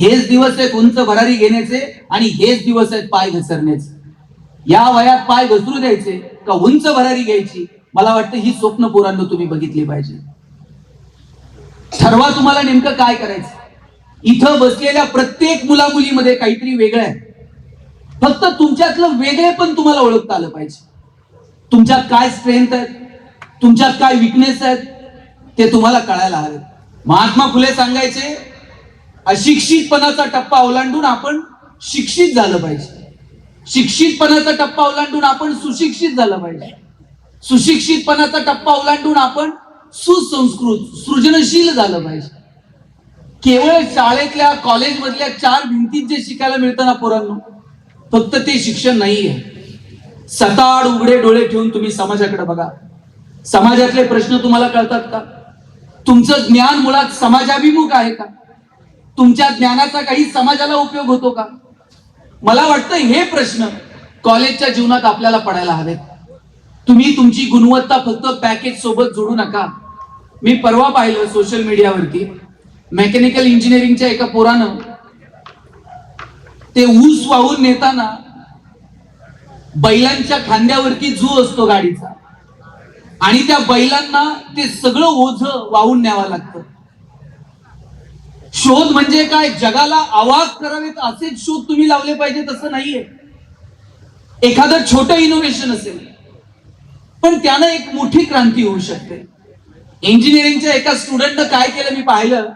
हेच दिवस आहेत उंच भरारी घेण्याचे आणि हेच दिवस आहेत पाय घसरण्याचे. या वयात पाय घसरू द्यायचे का उंच भरारी घ्यायची? मला वाटतं ही स्वप्न पोरांनो तुम्ही बघितली पाहिजे. ठरवा तुम्हाला नेमकं काय करायचं. इथं बसलेल्या प्रत्येक मुलामुलीमध्ये काहीतरी वेगळं आहे. फक्त तुमच्यातलं वेगळे पण तुम्हाला ओळखता आलं पाहिजे. तुमच्यात काय स्ट्रेंथ आहेत? तुमच्यात काय विकनेस आहेत? ते तुम्हाला कळायला हवे महात्मा फुले सांगायचे अशिक्षितपणाचा टप्पा ओलांडून आपण शिक्षित झालं पाहिजे. शिक्षितपणाचा टप्पा ओलांडून आपण सुशिक्षित झालं पाहिजे. सुशिक्षितपणाचा टप्पा ओलांडून आपण सुसंस्कृत सृजनशील झालं पाहिजे. केवळ शाळेतल्या कॉलेजमधल्या चार भिंतीत जे शिकायला मिळतं ना पोरांनो फक्त ते शिक्षण नाहीये. सताड उघडे डोळे ठेवून तुम्ही समाजाकडे बघा. समाजातले प्रश्न तुम्हाला कळतात का? तुमचं ज्ञान मुळात समाजाभिमुख आहे का? तुमच्या ज्ञानाचा काही समाजाला उपयोग होतो का? मला वाटतं हे प्रश्न कॉलेजच्या जीवनात आपल्याला पडायला हवेत. तुम्ही तुमची गुणवत्ता फक्त पॅकेज सोबत जोडू नका. मी परवा पाहिलं सोशल मीडियावरती मेकॅनिकल इंजिनिअरिंगच्या एका पोरानं ते ऊस वाहून नेताना बैलांच्या खांद्यावरती जू असतो गाडीचा. आणि त्या बैलांना ते सगळं ओझ वाहून न्यावं लागतं. शोध म्हणजे काय? जगाला आवाज करावेत असेच शोध तुम्ही लावले पाहिजे तसं नाहीये. एखादं छोटं इनोव्हेशन असेल पण त्यानं एक मोठी क्रांती होऊ शकते. इंजिनिअरिंगच्या एका स्टुडंटनं काय केलं मी पाहिलं?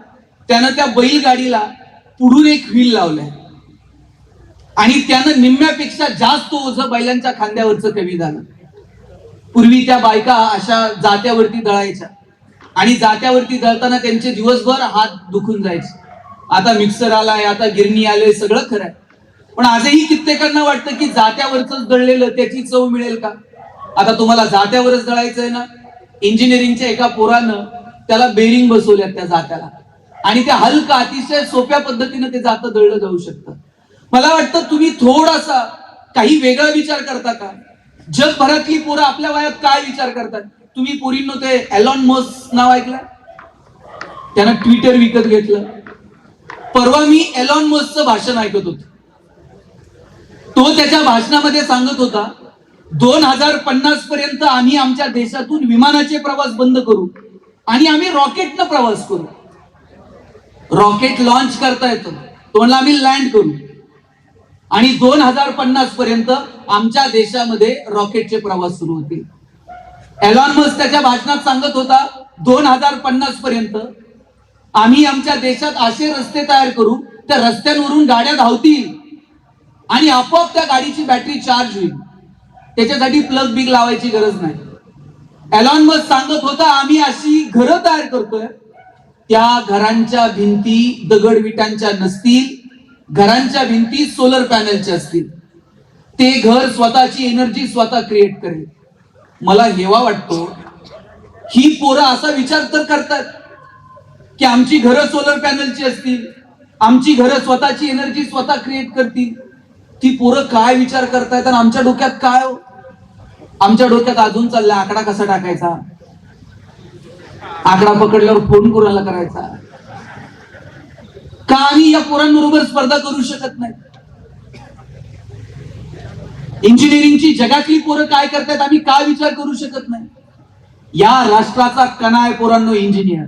त्यानं त्या बैलगाडीला पुढून एक व्हील लावलंय. आणि त्यानं निम्म्यापेक्षा जास्त ओझ बैलांच्या खांद्यावरचं कमी झालं पूर्वी त्या बायका अशा जात्यावरती दळायच्या. आणि जात्यावरती जळताना त्यांचे दिवसभर हात दुखून जायचे. आता मिक्सर आलाय आता गिरणी आले सगळं खरं आहे. पण आजही कित्येकांना वाटतं की जात्यावरच दळलेलं त्याची चव मिळेल का? आता तुम्हाला जात्यावरच दळायचंय ना? इंजिनिअरिंगच्या एका पोरानं त्याला बेरिंग बसवल्यात त्या जात्याला. आणि त्या हलका अतिशय सोप्या पद्धतीनं ते जातं दळलं जाऊ शकतं. मला वाटतं तुम्ही थोडासा काही वेगळा विचार करता का? जगभरातली पोरं आपल्या वयात काय विचार करतात? तुम्ही पोरींनो ते एलॉन मस नाव ऐकलं? त्यानं ट्विटर विकत घेतलं. परवा मी एलॉन मस्कचं भाषण ऐकत होतो. तो त्याच्या भाषणामध्ये सांगत होता दोन हजार पन्नास पर्यंत आम्ही आमच्या देशातून विमानाचे प्रवास बंद करू आणि आम्ही रॉकेटनं प्रवास करू. रॉकेट लॉन्च करता येतं. तो आम्ही लँड करू. आणि दोन हजार पन्नास पर्यंत आमच्या देशामध्ये रॉकेटचे प्रवास सुरू होतील. एलॉन मस्क त्याच्या भाषणात सांगत होता दोन हजार पन्नास पर्यंत आम्ही आमच्या देशात असे रस्ते तयार करू त्या रस्त्यांवरून गाड्या धावतील आणि आपोआप त्या गाडीची बॅटरी चार्ज होईल. त्याच्यासाठी प्लग बिग लावायची गरज नाही. एलॉन मस्क सांगत होता आम्ही अशी घरं तयार करतोय त्या घरांच्या भिंती दगड विटांच्या नसतील घरांच्या भिंती सोलर पॅनलच्या असतील. ते घर स्वतःची एनर्जी स्वतः क्रिएट करेल. मला हेवा वाटतो. ही पोरं असा विचार तर करतात की आमची घरं सोलर पॅनलची असतील आमची घरं स्वतःची एनर्जी स्वतः क्रिएट करतील. ती पोरं काय विचार करतायत आणि आमच्या डोक्यात काय हो? आमच्या डोक्यात अजून चालला आकडा कसा टाकायचा? आकडा पकडल्यावर फोन कोणाला करायचा? का आम्ही या पोरांबरोबर स्पर्धा करू शकत नाही इंजिनिअरिंगची जगातली पोरं काय करतात आम्ही काय विचार करू शकत नाही. या राष्ट्राचा कणा आहे पोरांनो इंजिनियर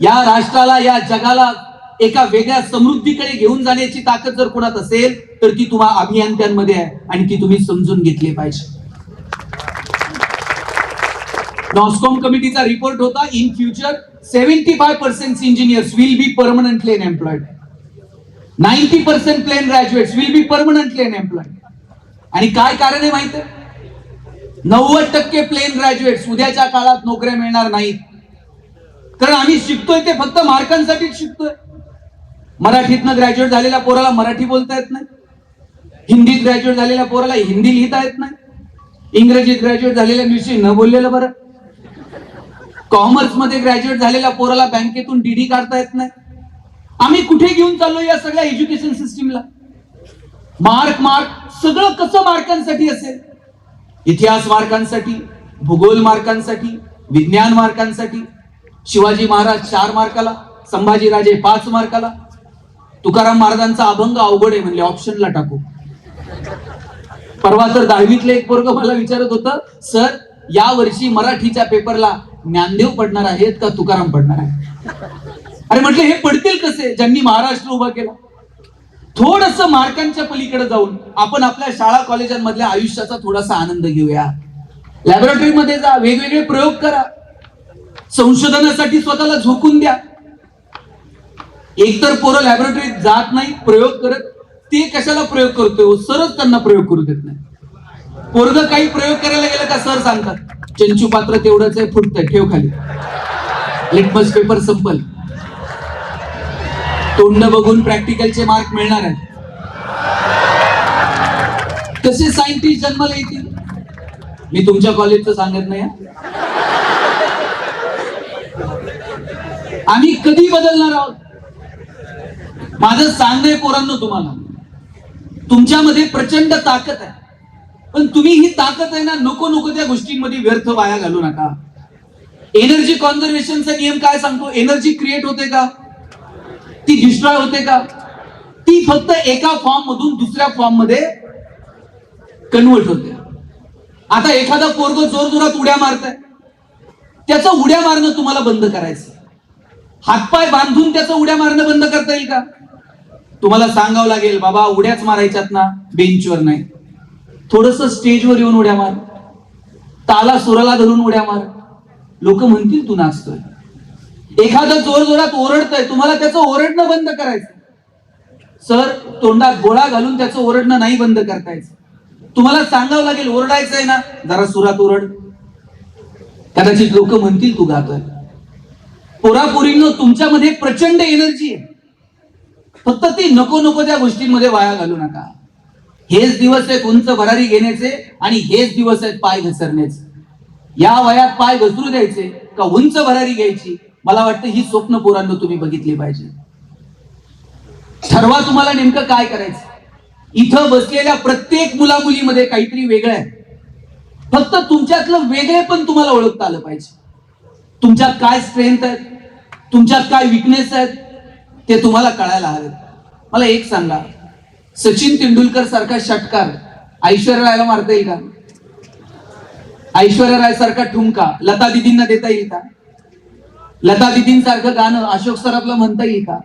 या राष्ट्राला या जगाला एका वेगळ्या समृद्धीकडे घेऊन जाण्याची ताकद जर कोणात असेल तर ती तुम्हा अभियंत्यांमध्ये आहे आणि ती तुम्ही समजून घेतली पाहिजे. नॉस्कॉम कमिटीचा रिपोर्ट होता in future seventy five percent engineers will be permanently unemployed ninety percent plain graduates will be permanently unemployed आणि काय कारण आहे माहीत? आहे नव्वद टक्के प्लेन ग्रॅज्युएट्स उद्याच्या काळात नोकऱ्या मिळणार नाहीत. कारण आम्ही शिकतोय ते फक्त मार्कांसाठीच शिकतोय. मराठीतनं ग्रॅज्युएट झालेल्या पोराला मराठी बोलता येत नाही. हिंदीत ग्रॅज्युएट झालेल्या पोराला हिंदी लिहिता येत नाही. इंग्रजीत ग्रॅज्युएट झालेल्या विषयी न बोललेलं बरं. कॉमर्समध्ये ग्रॅज्युएट झालेल्या पोराला बँकेतून डीडी काढता येत नाही. आम्ही कुठे घेऊन चाललो या सगळ्या एज्युकेशन सिस्टीमला? Mark mark. सगळं कसं मार्कांसाठी असेल? इतिहास मार्कांसाठी भूगोल मार्कांसाठी विज्ञान मार्कांसाठी शिवाजी महाराज चार मार्काला संभाजीराजे पाच मार्काला. तुकाराम महाराजांचा अभंग अवघड आहे म्हणले ऑप्शनला टाकू. परवा तर दहावीतले एक पोरग मला विचारत होतं सर या वर्षी मराठीच्या पेपरला ज्ञानदेव पडणार आहेत का तुकाराम पडणार आहे अरे म्हटले हे पडतील कसे? ज्यांनी महाराष्ट्र उभा केला. थोडस मार्कांच्या पलीकडे जाऊन आपण आपल्या शाळा कॉलेजांमधल्या आयुष्याचा थोडासा आनंद घेऊया. लॅबोरेटरीमध्ये जा वेगवेगळे प्रयोग करा. संशोधनासाठी स्वतःला झोकून द्या. एकतर पोरं लॅबोरेटरीत जात नाही प्रयोग करत ते कशाला प्रयोग करतोय हो? सरच त्यांना प्रयोग करू देत नाही. पोरग काही प्रयोग करायला गेलं का सर सांगतात चंचू पात्र तेवढंच आहे फुटतंय ठेव खाली. लिटमस पेपर संपल. तोंड बघून प्रॅक्टिकलचे मार्क मिळणार आहेत. कसे सायंटिस्ट जन्माला येतील मी तुमच्या कॉलेजचं सांगत नाही आम्ही कधी बदलणार आहोत? माझं सांगणं पोरांनो तुम्हाला. तुमच्यामध्ये प्रचंड ताकद आहे. पण तुम्ही ही ताकद आहे ना नको नको त्या गोष्टींमध्ये व्यर्थ वाया घालू नका. एनर्जी कॉन्झर्वेशनचा नियम काय सांगतो? एनर्जी क्रिएट होते का? ती डिस्ट्रॉय होते का? ती फक्त एका फॉर्म मधून दुसऱ्या फॉर्ममध्ये कन्वर्ट होते. आता एखादा पोरग जोर जोरात उड्या मारताय. त्याचं उड्या मारणं तुम्हाला बंद करायचं हातपाय बांधून त्याचं उड्या मारणं बंद करता येईल का? तुम्हाला सांगावं लागेल बाबा उड्याच मारायच्यात ना बेंचवर नाही. थोडस स्टेजवर येऊन उड्या मार. ताला सुराला धरून उड्या मार. लोक म्हणतील तू नाचतोय. एखादं जोर जोरात ओरडतंय तुम्हाला त्याचं ओरडणं बंद करायचं सर तोंडात गोळा घालून त्याचं ओरडणं नाही बंद करता तुम्हाला सांगावं लागेल ओरडायचंय ना. जरा सुरात ओरड. कदाचित लोक म्हणतील तू गातोय. पोरापोरीनं तुमच्यामध्ये प्रचंड एनर्जी आहे. फक्त ती नको नको त्या गोष्टींमध्ये वाया घालू नका. हेच दिवस आहेत उंच भरारी घेण्याचे आणि हेच दिवस आहेत पाय घसरण्याचे. या वयात पाय घसरू द्यायचे का उंच भरारी घ्यायची? मला वाटतं ही स्वप्न पोरांनो तुम्ही बघितली पाहिजे. ठरवा तुम्हाला नेमकं काय करायचं. इथं बसलेल्या प्रत्येक मुला मुलीमध्ये काहीतरी वेगळं आहे. फक्त तुमच्यातलं वेगळे पण तुम्हाला ओळखता आलं पाहिजे. तुमच्यात काय स्ट्रेंथ आहेत? तुमच्यात काय विकनेस आहेत? ते तुम्हाला कळायला हवेत मला एक सांगा. सचिन तेंडुलकर सारखा षटकार ऐश्वर्या रायला मारता येईल का? ऐश्वर्या राय सारखा ठुमका लता दिदींना देता येईल का? लता दिदींसारखं गाणं अशोक सराफला म्हणता येईल का?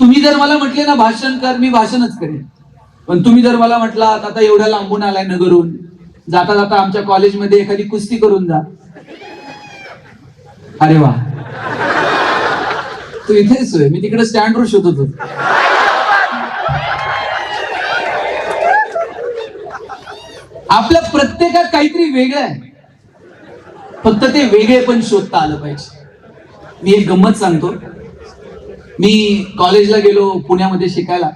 तुम्ही जर मला म्हटले ना भाषण कर मी भाषणच करेन. पण तुम्ही जर मला म्हटलात आता एवढ्या लांबून आलाय नगरून जाता जाता आमच्या कॉलेजमध्ये एखादी कुस्ती करून जा. अरे वा. तू इथेच होय मी तिकडे स्टँडवर शोधत होतो. आपल्या प्रत्येकात काहीतरी वेगळं आहे. फक्त ते वेगळे पण शोधता आलं पाहिजे. मी एक गंमत सांगतो. मी कॉलेजला गेलो पुण्यामध्ये शिकायला.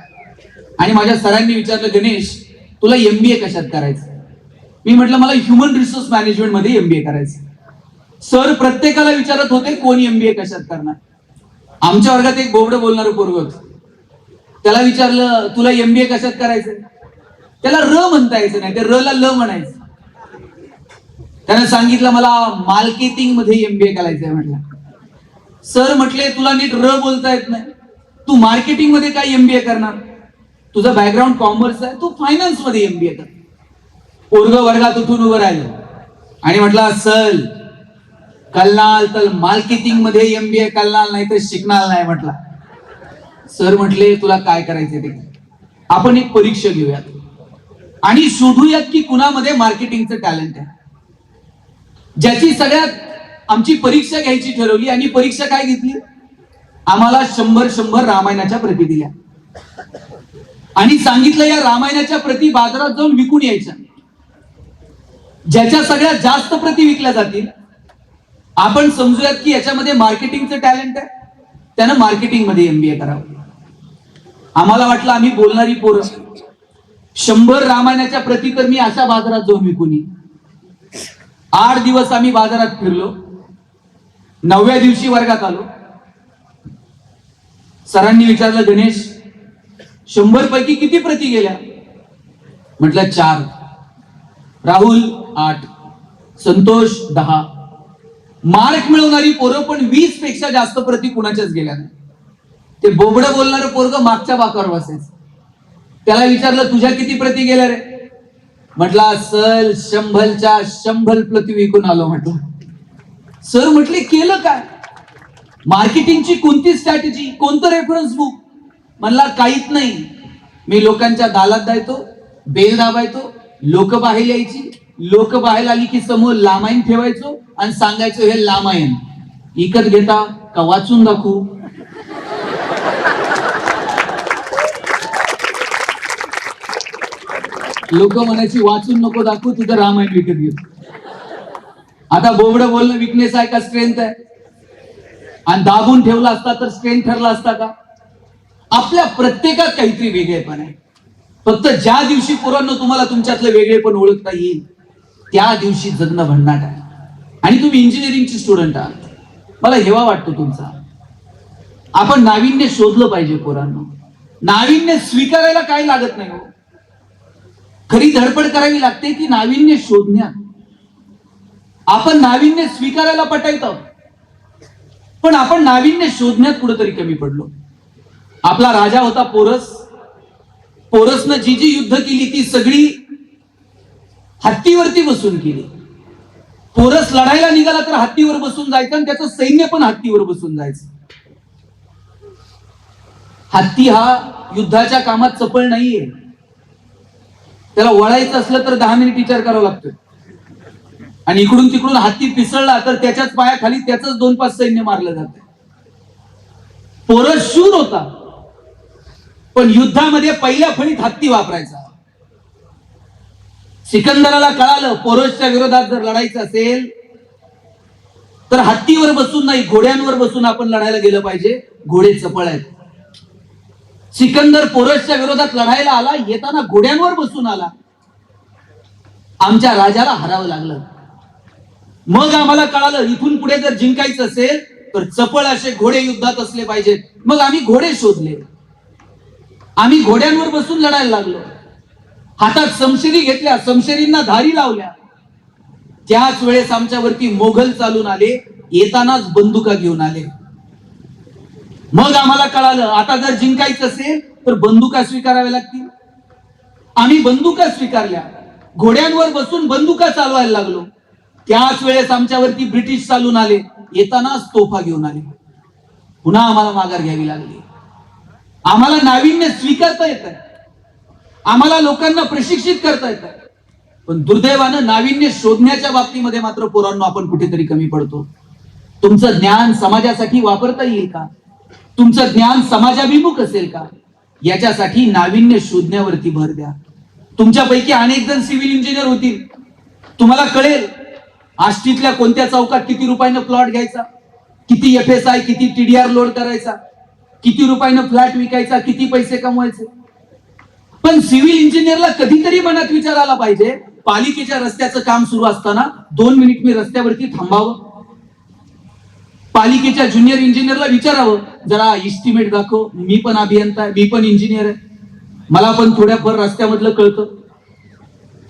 आणि माझ्या सरांनी विचारलं गणेश तुला एमबीए कशात करायचं? मी म्हटलं मला ह्युमन रिसोर्स मॅनेजमेंटमध्ये एमबीए करायचं सर प्रत्येकाला विचारत होते कोण एमबीए कशात करणार? आमच्या वर्गात एक बोबड बोलणार पोरग त्याला विचारलं तुला एमबीए कशात करायचं त्याला र म्हणता यायचं नाही ते र ला ल म्हणायचं. त्यानं सांगितलं मला मार्केटिंगमध्ये एमबीए करायचंय म्हटलं. सर म्हटले तुला नीट र बोलता येत नाही. तू मार्केटिंगमध्ये काय एमबीए करणार? तुझा बॅकग्राऊंड कॉमर्स आहे तू फायनान्समध्ये एमबीए कर. पोरग वर्गात उठून उभं राहिलं. आणि म्हटला सर कलनाल तर मार्केटिंगमध्ये एमबीए कलनाल नाही तर शिकणार नाही म्हटला. सर म्हटले तुला काय करायचंय ते? आपण एक परीक्षा घेऊयात. आणि शोधूयात की कुणामध्ये मार्केटिंगचं टॅलेंट आहे. ज्याची सगळ्यात आमची परीक्षा घ्यायची ठरवली आणि परीक्षा काय घेतली? आम्हाला शंभर शंभर रामायणाच्या प्रती दिल्या. आणि सांगितलं या रामायणाच्या प्रती बाजारात जाऊन विकून यायच्या ज्याच्या सगळ्यात जास्त प्रती विकल्या जातील आपण समजूयात की याच्यामध्ये मार्केटिंगचं टॅलेंट आहे. त्यानं मार्केटिंगमध्ये एमबीए करावं. आम्हाला वाटलं आम्ही बोलणारी पोरं. शंभर रामायणाच्या प्रती तर मी अशा बाजारात जाऊन विकून आठ दिवस आम्ही बाजारात फिरलो. नवव्या दिवशी वर्गात आलो. सरांनी विचारलं गणेश शंभर पैकी किती प्रती गेल्या? म्हटलं चार. राहुल आठ. संतोष दहा. मार्क मिळवणारी पोरं पण वीसपेक्षा जास्त प्रती कुणाच्याच गेल्या नाही. ते बोबडं बोलणारं पोरग मागच्या बाकावर बसायचं. त्याला विचारलं तुझ्या किती प्रती गेल्या रे? म्हटला सल शंभलच्या शंभल प्रती विकून आलो म्हटलं. सर म्हटले केलं काय? मार्केटिंगची कोणती स्ट्रॅटेजी कोणतं रेफरन्स बुक म्हणला काहीच नाही. मी लोकांच्या दालात जायचो बेल दाबायचो लोक बाहेर यायची. लोक बाहेर आली की समोर लामाईन ठेवायचो आणि सांगायचो हे लामायन इकत घेता का वाचून दाखवू? लोक म्हणायची वाचून नको दाखवू तुझं रामायण विकत घेऊ. आता बोबड बोलणं विकनेस आहे का? स्ट्रेंथ आहे. आणि दाबून ठेवला असता तर स्ट्रेंथ ठरला असता का? आपल्या प्रत्येकात काहीतरी वेगळेपण आहे. फक्त ज्या दिवशी पोरांनो तुम्हाला तुमच्यातलं वेगळेपण ओळखता येईल त्या दिवशी जगणं भन्नाट आहे. आणि तुम्ही इंजिनिअरिंगचे स्टुडंट आहात. मला हेवा वाटतो तुमचा. आपण नाविन्य शोधलं पाहिजे पोरांनो. नाविन्य स्वीकारायला काही लागत नाही हो. खरी धडपड करावी लागते की नाविन्य शोधण्यात. आपण नाविन्य स्वीकारायला पटायचं. पण आपण नाविन्य शोधण्यात कुठेतरी कमी पडलो. आपला राजा होता पोरस. पोरसनं जी जी युद्ध केली ती सगळी हत्तीवरती बसून केली. पोरस लढायला निघाला तर हत्तीवर बसून जायचं आणि त्याचं सैन्य पण हत्तीवर बसून जायचं. हत्ती हा युद्धाच्या कामात चपळ नाहीये. त्याला वळायचं असलं तर दहा मिनिट विचार करावा लागतोय. आणि इकडून तिकडून हत्ती पिसळला तर त्याच्याच पायाखाली त्याच दोन पाच सैन्य मारलं जात. पोरस शूर होता. पण युद्धामध्ये पहिल्या फळीत हत्ती वापरायचा. सिकंदराला कळालं पोरसच्या विरोधात जर लढायचं असेल तर हत्तीवर बसून नाही घोड्यांवर बसून आपण लढायला गेलं पाहिजे. घोडे चपळ आहेत. सिकंदर पोरसच्या विरोधात लढायला आला येताना घोड्यांवर बसून आला. आमच्या राजाला हरावं लागलं. मग आम्हाला कळालं इथून पुढे जर जिंकायचं असेल तर चपळ असे घोडे युद्धात असले पाहिजेत. मग आम्ही घोडे शोधले. आम्ही घोड्यांवर बसून लढायला लागलो. हातात समशेरी घेतल्या समशेरींना धारी लावल्या. त्याच वेळेस आमच्यावरती मोघल चालून आले येतानाच बंदुका घेऊन आले. मग आम्हाला कळालं आता जर जिंकायचं असेल तर बंदुका स्वीकाराव्या लागतील. आम्ही बंदुका स्वीकारल्या. घोड्यांवर बसून बंदुका चालवायला लागलो. त्याच वेळेस आमच्यावरती ब्रिटिश चालून आले. येतानाच तोफा घेऊन आले. पुन्हा आम्हाला माघार घ्यावी लागली. आम्हाला नाविन्य स्वीकारता येत आम्हाला लोकांना प्रशिक्षित करता येत पण दुर्दैवानं नाविन्य शोधण्याच्या बाबतीमध्ये मात्र पोरांनो आपण कुठेतरी कमी पडतो. तुमचं ज्ञान समाजासाठी वापरता येईल का? तुमचं ज्ञान समाजाभिमुख असेल का? याच्यासाठी नाविन्य शोधण्यावरती भर द्या. तुमच्यापैकी अनेक जण सिव्हिल इंजिनियर होतील. तुम्हाला कळेल आष्टीतल्या कोणत्या चौकात किती रुपयानं प्लॉट घ्यायचा? किती एफ एस आय किती टीडीआर लोड करायचा? किती रुपयानं फ्लॅट विकायचा? किती पैसे कमवायचे? पण सिव्हिल इंजिनियरला कधीतरी मनात विचार आला पाहिजे पालिकेच्या रस्त्याचं काम सुरू असताना दोन मिनिट मी रस्त्यावरती थांबावं. पालिकेच्या ज्युनियर इंजिनियरला विचारावं जरा इस्टिमेट दाखव. मी पण अभियंता आहे मी पण इंजिनियर आहे. मला पण थोड्याफार रस्त्यामधलं कळतं.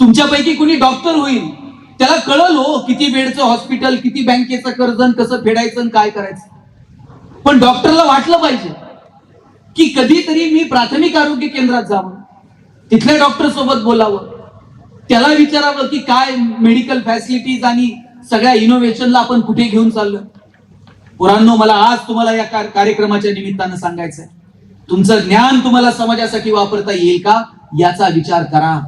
तुमच्यापैकी कुणी डॉक्टर होईल? त्याला कळल हो किती बेडचं हॉस्पिटल किती बँकेचं कर्ज कसं फेडायचं आणि काय करायचं. पण डॉक्टरला वाटलं पाहिजे की कधीतरी मी प्राथमिक आरोग्य केंद्रात जावं. तिथल्या डॉक्टर सोबत बोलावं. त्याला विचारावं की काय मेडिकल फॅसिलिटीज आणि सगळ्या इनोव्हेशनला आपण कुठे घेऊन चाललो पोरांनो मला आज तुम्हाला या कार्यक्रमाच्या निमित्तानं सांगायचंय. तुमचं ज्ञान तुम्हाला समाजासाठी वापरता येईल का? याचा विचार करा.